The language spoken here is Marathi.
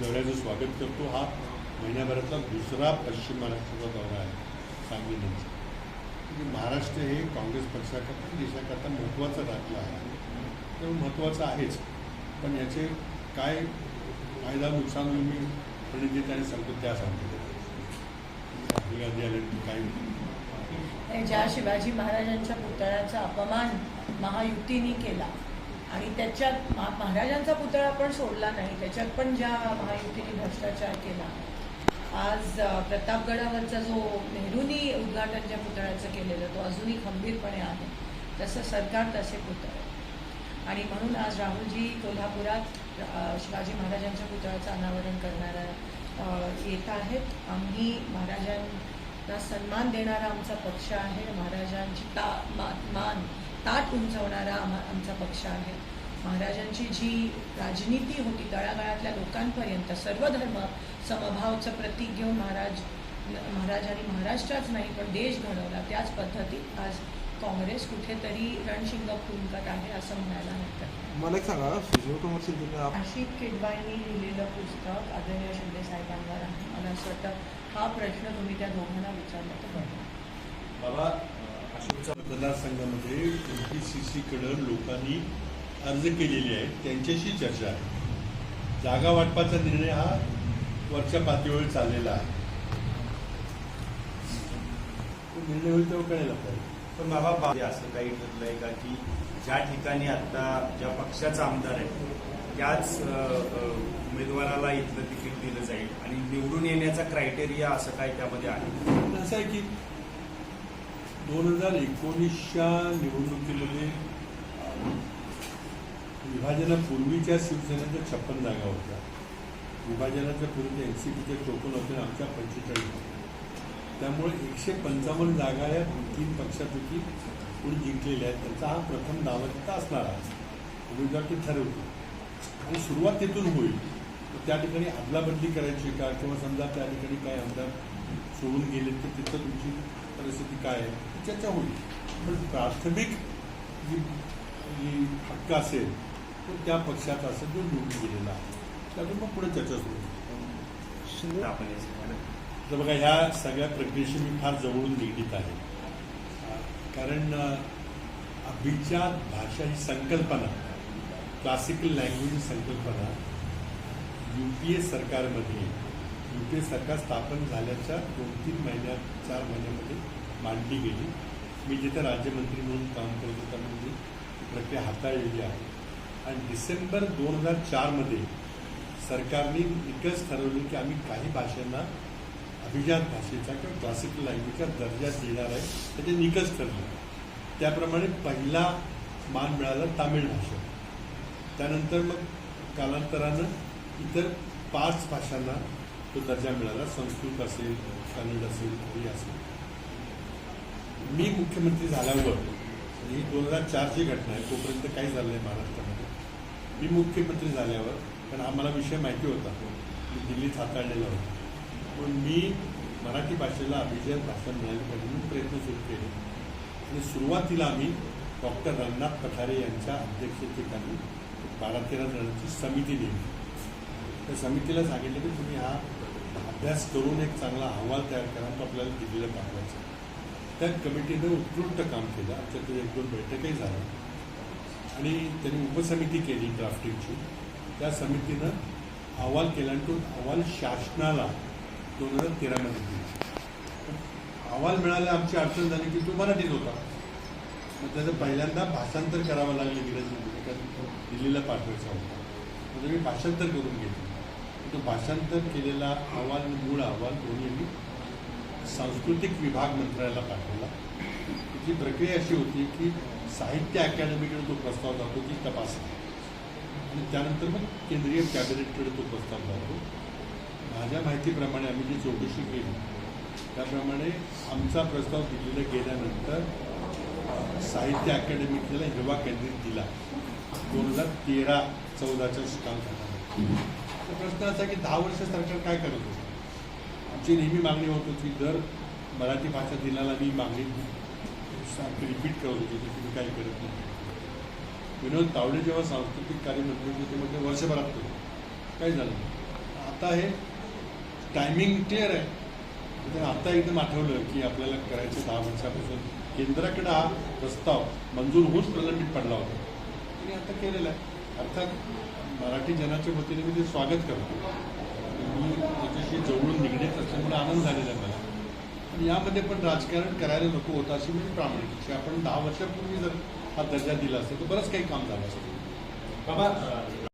दौऱ्याचं स्वागत करतो हा महिन्याभरातला दुसरा पश्चिम महाराष्ट्राचा दौरा आहे सांगलीनंतर म्हणजे महाराष्ट्र हे काँग्रेस पक्षाकरता देशाकरता महत्त्वाचं राज्य आहे. तर महत्त्वाचं आहेच. पण याचे काय फायदा नुकसान होईल मी प्रणित आणि सांगतो त्या सांगतो. राहुल गांधी आल्यानंतर काय ज्या शिवाजी महाराजांच्या पुतळ्याचा अपमान महायुतीने केला. आणि त्याच्यात महाराजांचा पुतळा पण सोडला नाही. त्याच्यात पण ज्या महायुतीने भ्रष्टाचार केला. आज प्रतापगडावरचा जो नेहरूनी उद्घाटन ज्या पुतळ्याचं केलेलं तो अजूनही खंबीरपणे आहे. तसं सरकार तसे पुतळे. आणि म्हणून आज राहुलजी कोल्हापुरात शिवाजी महाराजांच्या पुतळ्याचं अनावरण करणारा येत आहेत. आम्ही महाराजांना सन्मान देणारा आमचा पक्ष आहे. महाराजांची ता मा- मान ताट उंचवणारा आम्हा आमचा पक्ष आहे. महाराजांची जी राजनीती होती तळागाळातल्या लोकांपर्यंत सर्व धर्म समभावचं प्रतीक घेऊन महाराज महाराजांनी महाराष्ट्राच नाही पण देश घडवला. त्याच पद्धतीत आज काँग्रेस कुठेतरी रणशिंग फुंकत आहे असं म्हणायला हरकत मला एक सांगा शिंदे आप- आशिक किडबाईंनी लिहिलेलं पुस्तक आदरणीय शिंदे साहेबांवर आहे. मला असं वाटतं हा प्रश्न तुम्ही त्या दोघांना विचारला तर बरं. बाबा अशोकच्या मतदारसंघामध्ये एम पी सी सीकडं लोकांनी अर्ज केलेले आहेत. त्यांच्याशी चर्चा आहे. जागा वाटपाचा निर्णय हा वरच्या पातळीवर चाललेला आहे. निर्णय होईल तेव्हा कळेल आपल्याला. पण बाबा बा- असं काही ठरलंय का की ज्या ठिकाणी आता ज्या पक्षाचा आमदार आहे त्याच उमेदवाराला इथलं तिकीट दिलं जाईल आणि निवडून येण्याचा क्रायटेरिया असं काय त्यामध्ये आहे? असं आहे की दोन हजार एकोणीसच्या निवडणुकीमध्ये विभाजनापूर्वीच्या शिवसेनेच्या छप्पन जागा होत्या. विभाजनाच्या पूर्वी एन सी पीचे टोकन होते आमच्या पंचेचाळीस होत्या त्यामुळे एकशे पंचावन्न जागा या तीन पक्षापैकी कोणी जिंकलेल्या आहेत. त्यांचा हा प्रथम दावा तिथं असणार आहे. उमेदवार ते ठरवतो. आणि सुरुवात तिथून होईल. तर त्या ठिकाणी अदलाबदली करायची का? किंवा समजा त्या ठिकाणी काय आमदार सोडून गेले तर तिथं तुमची परिस्थिती काय आहे ती चर्चा होईल. पण प्राथमिक जी जी हक्क असेल तो त्या पक्षात असेल जो निवडून गेलेला आहे. त्यातून मग पुढे चर्चा सुरू. तर बघा ह्या सगळ्या प्रक्रियेशी मी फार जवळून निगडीत आहे. कारण अभिजात भाषा ही संकल्पना क्लासिकल लँग्वेज संकल्पना यू पी ए सरकारमध्ये युपीए सरकार स्थापन झाल्याच्या दोन तीन महिन्यात चार महिन्यामध्ये मांडली गेली. मी जिथे राज्यमंत्री म्हणून काम करत होता म्हणजे ती प्रक्रिया हाताळलेली आहे. आणि डिसेंबर दोन हजार चारमध्ये सरकारने एकच ठरवले की आम्ही काही भाषांना अभिजात भाषेचा किंवा क्लासिकल लँग्वेजचा दर्जा देणार आहे. त्याचे निकष ठरले. त्याप्रमाणे पहिला मान मिळाला तामिळ भाषा त्यानंतर मग कालांतरानं इतर पाच भाषांना तो दर्जा मिळाला संस्कृत असेल कन्नड असेल हिंदी असेल. मी मुख्यमंत्री झाल्यावर म्हणजे ही दोन हजार चारची घटना आहे तोपर्यंत काही झालं नाही महाराष्ट्रामध्ये. मी मुख्यमंत्री झाल्यावर कारण आम्हाला विषय माहिती होता मी दिल्लीत हाताळलेला होता. पण मी मराठी भाषेला अभिजात भाषण मिळाली पाहिजे म्हणून प्रयत्न सुरू केले. आणि सुरुवातीला आम्ही डॉक्टर रंगनाथ पठारे यांच्या अध्यक्षतेखाली बारा तेरा जणांची समिती नेमली. त्या समितीला सांगितलं की तुम्ही हा अभ्यास करून एक चांगला अहवाल तयार करा तो आपल्याला दिलेला पाठवायचा त्या कमिटीनं उत्कृष्ट काम केलं. आमच्याकडे एक दोन बैठकही झाल्या. आणि त्यांनी उपसमिती केली ड्राफ्टिंगची. त्या समितीनं अहवाल केला आणि तो अहवाल शासनाला दोन हजार तेरामध्ये दिला. अहवाल मिळाला आमची अडचण झाली की तो मराठीत होता. मग त्याचं पहिल्यांदा भाषांतर करावं लागलं इंग्रजीमध्ये कारण दिल्लीला पाठवायचा होता. मग मी भाषांतर करून घेतलं. तो भाषांतर केलेला अहवाल मूळ अहवाल दोन्ही मी सांस्कृतिक विभाग मंत्रालयाला पाठवला. त्याची प्रक्रिया अशी होती की साहित्य अकॅडमीकडे तो प्रस्ताव जातो ती तपासा. आणि त्यानंतर मग केंद्रीय कॅबिनेटकडे तो प्रस्ताव जातो. माझ्या माहितीप्रमाणे आम्ही जी चौकशी केली त्याप्रमाणे आमचा प्रस्ताव दिलेला गेल्यानंतर साहित्य अकॅडमीला हिरवा केंद्रित दिला. दोन हजार तेरा चौदाच्या शिकांत प्रश्न असा की दहा वर्ष सरकार काय करत होतं? आमची नेहमी मागणी होत होती दर मराठी भाषा दिनाला मी मागणी सारखी रिपीट करत होती की तुम्ही काही करत नाही. विनोद तावडे जेव्हा सांस्कृतिक कार्यमंत्री होते ते म्हणजे वर्षभरात केलं काही झालं आता हे टायमिंग क्लिअर आहे. तर आता एकदम आठवलं की आपल्याला करायचं दहा वर्षापासून. केंद्राकडे हा प्रस्ताव मंजूर होऊन प्रलंबित पडला होता. त्यांनी आता केलेला आहे. अर्थात मराठी जनाच्या वतीने मी ते स्वागत करतो. मी त्याच्याशी जवळून निगडीत असल्यामुळे आनंद झालेला मला. पण यामध्ये पण राजकारण करायला नको होतं अशी मी प्रामाणिक आपण दहा वर्षापूर्वी जर हा दर्जा दिला असेल तर बरंच काही काम झालं असतं बाबा